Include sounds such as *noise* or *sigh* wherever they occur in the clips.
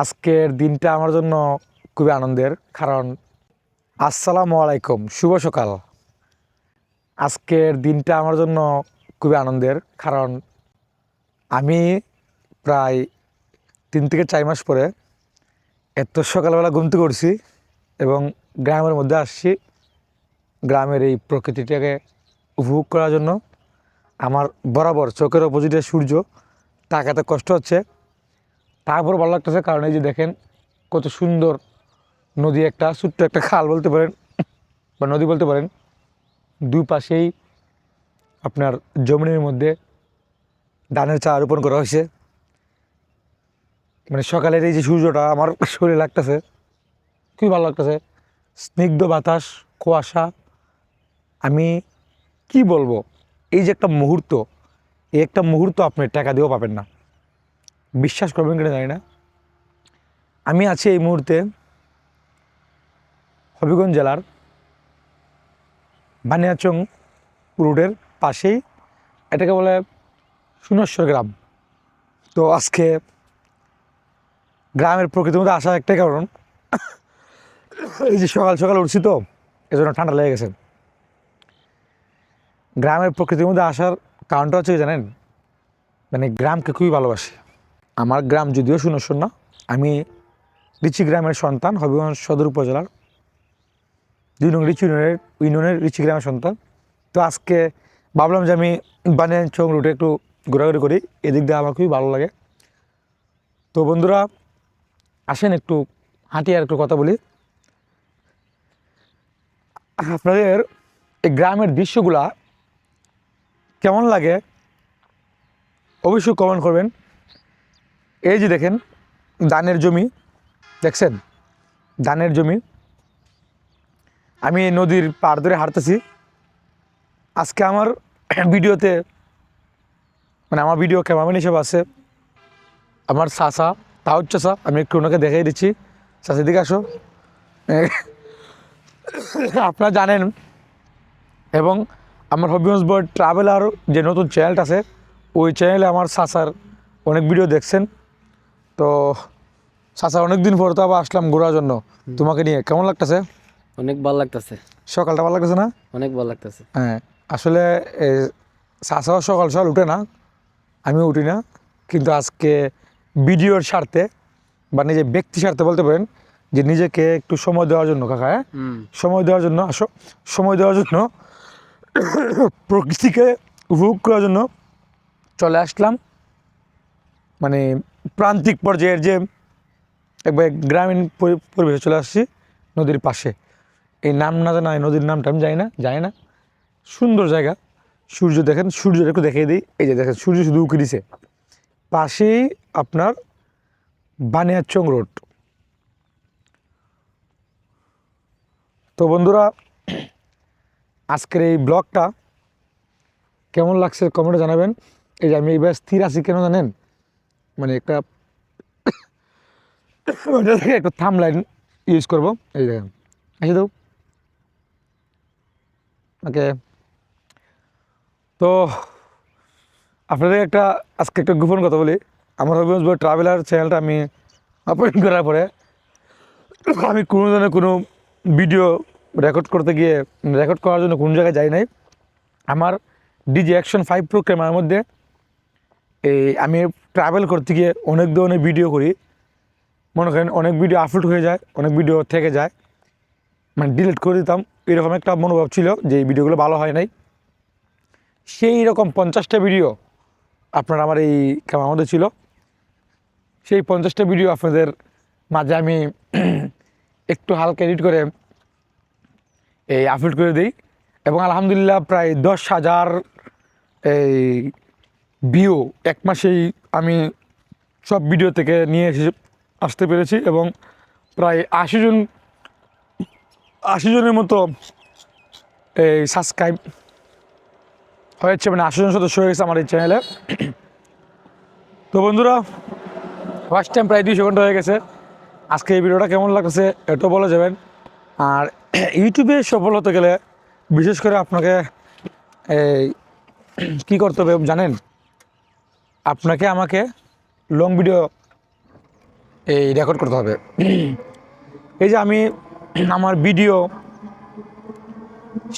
আজকের দিনটা আমার জন্য খুবই আনন্দের, কারণ আসসালামু আলাইকুম, শুভ সকাল। আজকের দিনটা আমার জন্য খুবই আনন্দের, কারণ আমি প্রায় তিন থেকে চার মাস পরে এত সকালবেলা ঘুম থেকে উঠছি এবং গ্রামের মধ্যে আসছি। গ্রামের এই প্রকৃতিটাকে উপভোগ করার জন্য আমার বরাবর চোখের অপোজিটে সূর্য, তাকাতে কষ্ট হচ্ছে। তারপর ভালো লাগতেছে, কারণ এই যে দেখেন কত সুন্দর নদী একটা, ছোট্ট একটা খাল বলতে পারেন, বা নদী বলতে পারেন। দুই পাশেই আপনার জমিনের মধ্যে ধানের চা রোপণ করা হয়েছে। মানে সকালের এই যে সূর্যটা আমার শরীরে লাগতেছে, খুবই ভালো লাগতেছে। স্নিগ্ধ বাতাস, কুয়াশা। আমি কি বলব, এই যে একটা মুহূর্ত, এই একটা মুহূর্ত আপনি টাকা দিয়েও পাবেন না। বিশ্বাস করবেন কিনা জানি না। আমি আছি এই মুহূর্তে হবিগঞ্জ জেলার বানিয়াচং রোডের পাশেই, এটাকে বলে সুনেশ্বর গ্রাম। তো আজকে গ্রামের প্রকৃতির মধ্যে আসার একটাই কারণ, এই যে সকাল সকাল উঠছি তো, এজন্য ঠান্ডা লেগে গেছে। গ্রামের প্রকৃতির মধ্যে আসার কারণটা হচ্ছে জানেন? মানে গ্রামকে খুবই ভালোবাসি। আমার গ্রাম যদিও শুনশন না আমি রিচি গ্রামের সন্তান, হবিগঞ্জ সদর উপজেলার দুই নং রিচি ইউনিয়নের ইউনিয়নের রিচি গ্রামের সন্তান। তো আজকে ভাবলাম যে আমি বানিয়াচং রুটে একটু ঘোরাঘুরি করি, এদিক দিয়ে আমার খুবই ভালো লাগে। তো বন্ধুরা, আসেন একটু হাঁটি আর একটু কথা বলি। আপনাদের এই গ্রামের দৃশ্যগুলা কেমন লাগে অবশ্যই কমেন্ট করবেন। এই যে দেখেন, ধানের জমি, দেখছেন? ধানের জমি। আমি নদীর পার ধরে হাঁটতেছি। আজকে আমার *clears throat* ভিডিওতে মানে আমার ভিডিও ক্যামেরাম্যান হিসেবে আছে আমার চাষা তাও চাষা আমি একটু ওনাকে দেখাই দিচ্ছি। চাষের দিকে আসো। *laughs* আপনারা জানেন, এবং আমার হবিগঞ্জ বয় ট্রাভেলার যে নতুন চ্যানেলটা আছে, ওই চ্যানেলে আমার চাচার অনেক ভিডিও দেখছেন। তো চাচা অনেকদিন পর তো আবার আসলাম ঘোরার জন্য। তোমাকে নিয়ে কেমন লাগতেছে? অনেক ভালো লাগতেছে। সকালটা ভালো লাগতেছে না? অনেক ভালো লাগতেছে। হ্যাঁ আসলে চাচাও সকাল সকাল উঠে না আমি উঠি না। কিন্তু আজকে ভিডিওর স্বার্থে বা নিজের ব্যক্তি স্বার্থে বলতে পারেন যে নিজেকে একটু সময় দেওয়ার জন্য কাকা হ্যাঁ? সময় দেওয়ার জন্য আসো সময় দেওয়ার জন্য প্রকৃতিকে উপভোগ করার জন্য চলে আসলাম। মানে প্রান্তিক পর্যায়ের যে একবার গ্রামীণ পরি- পরিবেশে চলে আসছি নদীর পাশে। এই নাম না জানা, এই নদীর নামটা আমি জানি না জানি না। সুন্দর জায়গা। সূর্য দেখেন সূর্য একটু দেখিয়ে দিই। এই যে দেখেন, সূর্য শুধু উঁকি দিছে। পাশেই আপনার বানিয়াচং রোড। তো বন্ধুরা, আজকের এই ব্লগটা কেমন লাগছে কমেন্টে জানাবেন। এই যে আমি এইবার স্থির আছি কেন জানেন? মানে একটা ওটা থেকে একটা থাম লাইন ইউজ করব। এই দেখেন আসি তো ওকে। তো আপনাদের একটা, আজকে একটা গোপন কথা বলি। আমার হবিগঞ্জ ট্রাভেলার চ্যানেলটা আমি আপলোড করার পরে আমি কোনো ধরনের কোনো ভিডিও রেকর্ড করতে গিয়ে রেকর্ড করার জন্য কোনো জায়গায় যাই নাই। আমার ডিজি অ্যাকশন ফাইভ প্রো ক্যামেরার মধ্যে এই আমি ট্রাভেল করতে গিয়ে অনেক ধরনের ভিডিও করি। মনে করেন অনেক ভিডিও আপলোড হয়ে যায়, অনেক ভিডিও থেকে যায়। মানে ডিলিট করে দিতাম। এরকম একটা মনোভাব ছিল যে এই ভিডিওগুলো ভালো হয় নাই। সেই রকম পঞ্চাশটা ভিডিও আপনার আমার এই মধ্যে ছিল। সেই পঞ্চাশটা ভিডিও আপনাদের মাঝে আমি *clears throat* একটু হালকা এডিট করে এই আপলোড করে দিই। এবং আলহামদুলিল্লাহ প্রায় দশ হাজার এই ভিউ এক মাসেই আমি সব ভিডিও থেকে নিয়ে এসে আসতে পেরেছি এবং প্রায় আশি জন, আশি জনের মতো এই সাবস্ক্রাইব হয়েছে মানে আশি জন সদস্য হয়ে গেছে আমার এই চ্যানেলে তো বন্ধুরা ফার্স্ট টাইম প্রায় দুইশো ঘণ্টা হয়ে গেছে। আজকে এই ভিডিওটা কেমন লাগছে এটাও বলে যাবেন আর ইউটিউবে সফল হতে গেলে বিশেষ করে আপনাকে এই কী করতে হবে জানেন? আপনাকে আমাকে লং ভিডিও এই রেকর্ড করতে হবে। এই যে আমি আমার ভিডিও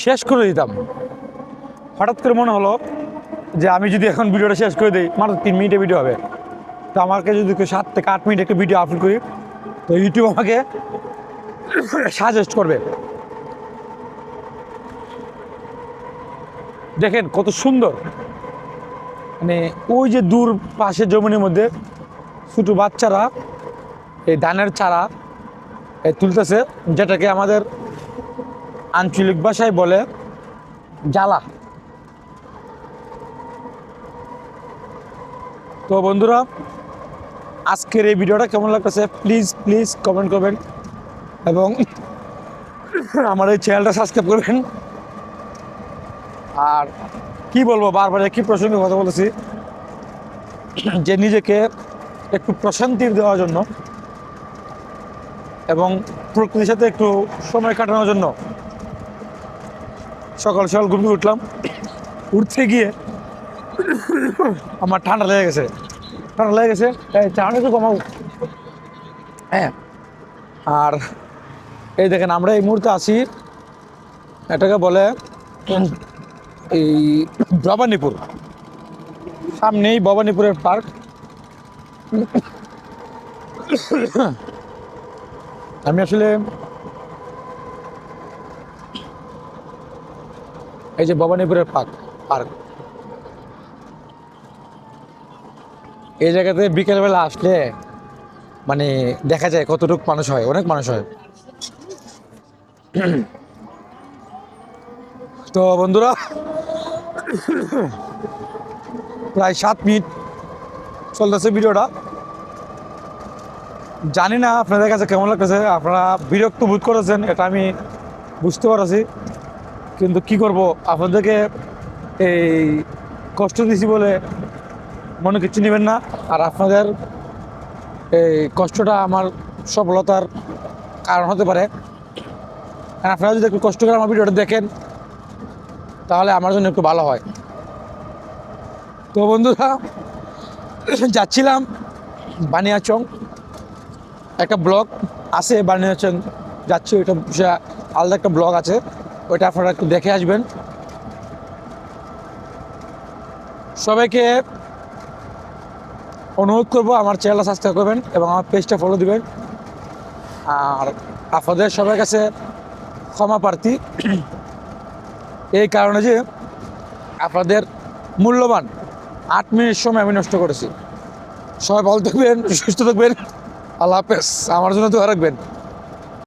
শেষ করে দিতাম। হঠাৎ করে মনে হলো যে আমি যদি এখন ভিডিওটা শেষ করে দিই, মাত্র তিন মিনিটে ভিডিও হবে। তো আমাকে যদি সাত থেকে আট মিনিট একটা ভিডিও আপলোড করি, তো ইউটিউব আমাকে সাজেস্ট করবে। দেখেন কত সুন্দর। মানে ওই যে দূর পাশে জমিনের মধ্যে ছোটো বাচ্চারা এই ধানের চারা তুলতেছে, যেটাকে আমাদের আঞ্চলিক ভাষায় বলে জ্বালা। তো বন্ধুরা, আজকের এই ভিডিওটা কেমন লাগতেছে? প্লিজ প্লিজ কমেন্ট করবেন এবং আমার এই চ্যানেলটা সাবস্ক্রাইব করবেন। আর কি বলব, বারবার একই প্রসঙ্গে কথা বলেছি যে নিজেকে একটু প্রশান্তি দেওয়ার জন্য এবং প্রকৃতির সাথে একটু সময় কাটানোর জন্য সকাল সকাল ঘুম উঠলাম, উঠতে গিয়ে আমার ঠান্ডা লেগে গেছে। ঠান্ডা লেগে গেছে একটু কমাও হ্যাঁ আর এই দেখেন আমরা এই মুহূর্তে আছি, এটাকে বলে এই ভবানীপুর। সামনেই ভবানীপুরের পার্ক। আমি আসলে এই যে ভবানীপুরের পার্ক পার্ক। এই জায়গাতে বিকেলবেলা আসলে মানে দেখা যায় কতটুকু মানুষ হয়, অনেক মানুষ হয়। তো বন্ধুরা, প্রায় সাত মিনিট চলতেছে ভিডিওটা। জানি না আপনাদের কাছে কেমন লাগতেছে, আপনারা বিরক্ত বোধ করেছেন, এটা আমি বুঝতে পারছি। কিন্তু কি করব, আপনাদেরকে এই কষ্ট দিছি বলে মনে কিছু নেবেন না, আর আপনাদের এই কষ্টটা আমার সফলতার কারণ হতে পারে। আপনারা যদি একটু কষ্ট করে আমার ভিডিওটা দেখেন তাহলে আমার জন্য একটু ভালো হয়। তো বন্ধুরা, যাচ্ছিলাম বানিয়াচং। একটা ব্লগ আছে বানিয়াচং, যাচ্ছি, ওইটা আলাদা একটা ব্লগ আছে, ওইটা আপনারা একটু দেখে আসবেন। সবাইকে অনুরোধ করব আমার চ্যানেলটা সাবস্ক্রাইব করবেন এবং আমার পেজটা ফলো দিবেন। আর আপনাদের সবার কাছে ক্ষমা প্রার্থী। এই কারণে যে আপনাদের মূল্যবান আট মিনিট সময় আমি নষ্ট করেছি। সবাই ভালো থাকবেন, সুস্থ থাকবেন। আল্লাহ হাফেজ। আমার জন্য তো রাখবেন।